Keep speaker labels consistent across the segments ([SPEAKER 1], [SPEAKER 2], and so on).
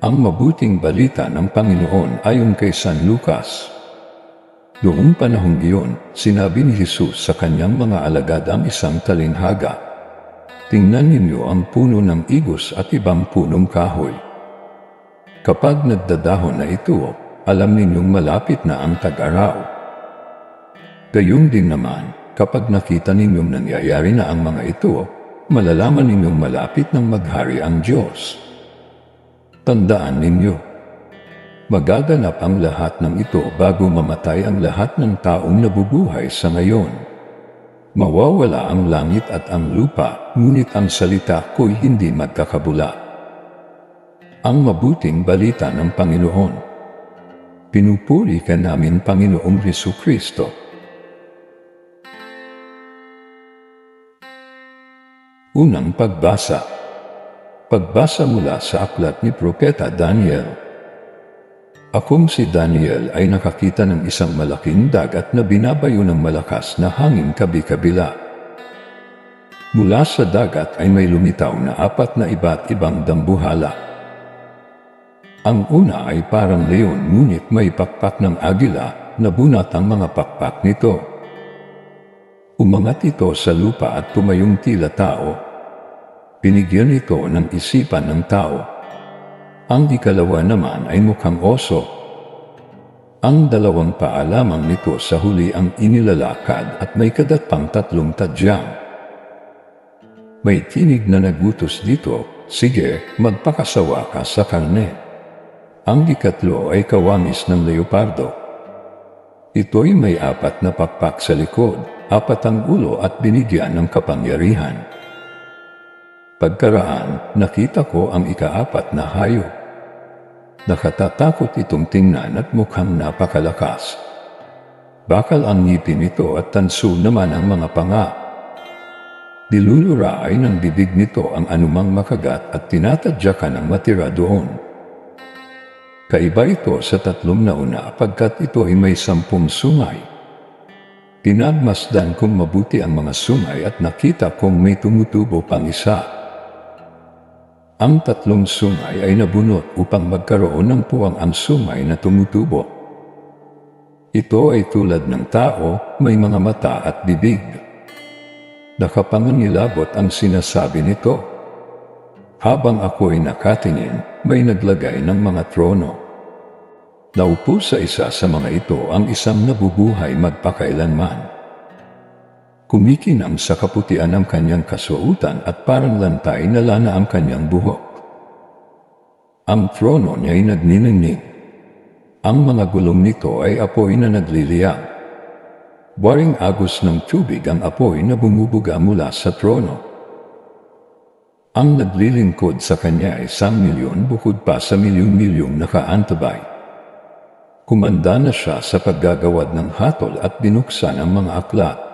[SPEAKER 1] Ang mabuting balita ng Panginoon ayon kay San Lucas. Noong panahong iyon, sinabi ni Jesus sa kanyang mga alagad ang isang talinhaga. Tingnan ninyo ang puno ng igos at ibang punong kahoy. Kapag nagdadahon na ito, alam ninyong malapit na ang tag-araw. Gayong din naman, kapag nakita ninyong nangyayari na ang mga ito, malalaman ninyong malapit ng maghari ang Diyos. Tandaan ninyo, magaganap ang lahat ng ito bago mamatay ang lahat ng taong nabubuhay sa ngayon. Mawawala ang langit at ang lupa, ngunit ang salita ko'y hindi magkakabula. Ang mabuting balita ng Panginoon. Pinupuri ka namin Panginoong Heso Kristo. Unang pagbasa Pagbasa mula sa aklat ni Propeta Daniel. Akong si Daniel ay nakakita ng isang malaking dagat na binabayo ng malakas na hangin kabi-kabila. Mula sa dagat ay may lumitaw na apat na iba't ibang dambuhala. Ang una ay parang leon ngunit may pakpak ng agila na bunat ang mga pakpak nito. Umangat ito sa lupa at tumayong tila tao Binigyan ito ng isipan ng tao. Ang ikalawa naman ay mukhang oso. Ang dalawang paa lamang nito sa huli ang inilalakad at may kadat pang tatlong tadyang. May tinig na nagutos dito, sige, magpakasawa ka sa karne. Ang ikatlo ay kawamis ng leopardo. Ito'y may apat na pakpak sa likod, apat ang ulo at binigyan ng kapangyarihan. Pagkaraan, nakita ko ang ikaapat na hayop. Nakatatakot itong tingnan at mukhang napakalakas. Bakal ang ngipin nito at tanso naman ang mga panga. Diluluray ng bibig nito ang anumang makagat at tinatadyakan ang matira doon. Kaiba ito sa tatlong nauna pagkat ito ay may sampung sungay. Pinagmasdan kong mabuti ang mga sungay at nakita kong may tumutubo pang isa. Ang tatlong sungay ay nabunot upang magkaroon ng puwang ang sungay na tumutubo. Ito ay tulad ng tao, may mga mata at bibig. Nakapangangilabot ang sinasabi nito. Habang ako'y nakatingin, may naglagay ng mga trono. Naupo sa isa sa mga ito ang isang nabubuhay magpakailanman. Kumikinang sa kaputian ang kanyang kasuotan at parang lantay na lana ang kanyang buhok. Ang trono niya ay nagniningning. Ang mga gulong nito ay apoy na nagliliyang. Waring agos ng tubig ang apoy na bumubuga mula sa trono. Ang naglilingkod sa kanya ay isang milyon bukod pa sa milyong-milyong nakaantabay. Kumanda na siya sa paggagawad ng hatol at binuksan ang mga aklat.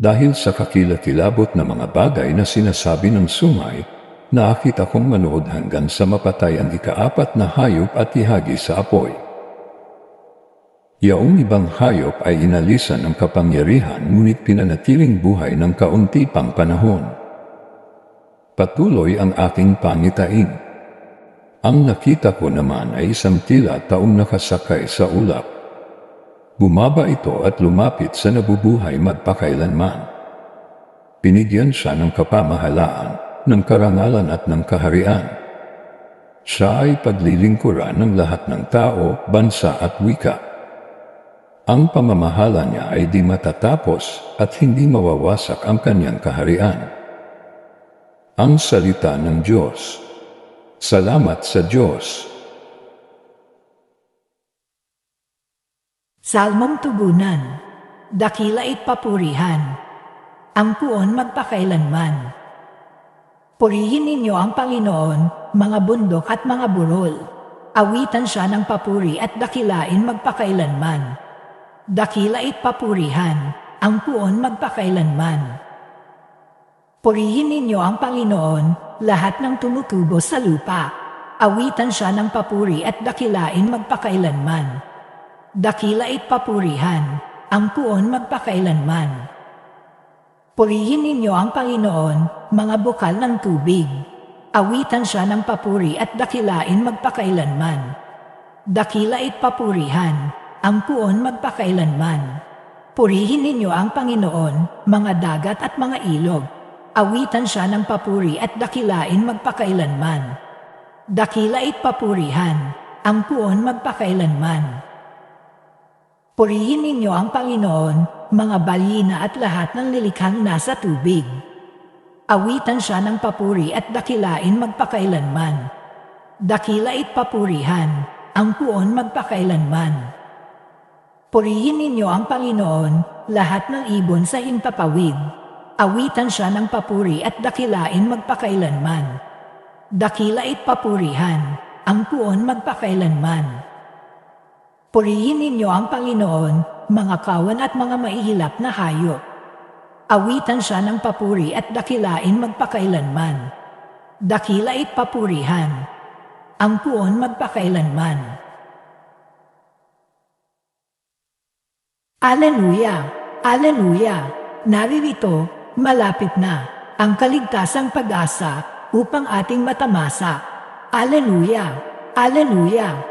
[SPEAKER 1] Dahil sa kakilakilabot na mga bagay na sinasabi ng sumay, nakita kong manood hanggang sa mapatay ang ikaapat na hayop at ihagi sa apoy. Yaong ibang hayop ay inalisan ng kapangyarihan ngunit pinanatiling buhay ng kaunti pang panahon. Patuloy ang aking pangitain. Ang nakita ko naman ay isang tila taong nakasakay sa ulap Bumaba ito at lumapit sa nabubuhay magpakailanman. Binigyan siya ng kapamahalaan, ng karangalan at ng kaharian. Siya ay paglilingkuran ng lahat ng tao, bansa at wika. Ang pamamahala niya ay di matatapos at hindi mawawasak ang kanyang kaharian. Ang salita ng Diyos. Salamat sa Diyos.
[SPEAKER 2] Salmong tugunan, dakila it papurihan, ang puon magpakailanman. Purihin ninyo ang Panginoon, mga bundok at mga burol. Awitan siya ng papuri at dakilain magpakailanman. Dakila it papurihan, ang puon magpakailanman. Purihin ninyo ang Panginoon, lahat ng tumutubo sa lupa. Awitan siya ng papuri at dakilain magpakailanman dakila papurihan, ang puon magpakailanman. Purihin ninyo ang Panginoon, mga bukal ng tubig. Awitan siya ng papuri at dakilain magpakailanman. Dakilait papurihan, ang puon magpakailanman. Purihin ninyo ang Panginoon, mga dagat at mga ilog. Awitan siya ng papuri at dakilain magpakailanman. Dakilait papurihan, ang puon magpakailanman. Purihin ninyo ang Panginoon, mga balyina at lahat ng lilikhang nasa tubig. Awitan siya ng papuri at dakilain magpakailanman. Dakilait papurihan, ang puon magpakailanman. Purihin ninyo ang Panginoon, lahat ng ibon sa himpapawid. Awitan siya ng papuri at dakilain magpakailanman. Dakilait papurihan, ang puon magpakailanman. Purihin ninyo ang Panginoon, mga kawan at mga maihilap na hayop. Awitan siya ng papuri at dakilain magpakailanman. Dakilait papurihan, ang puon magpakailanman. Aleluya! Aleluya! Naririto, malapit na, ang kaligtasang pag-asa upang ating matamasa. Aleluya! Aleluya!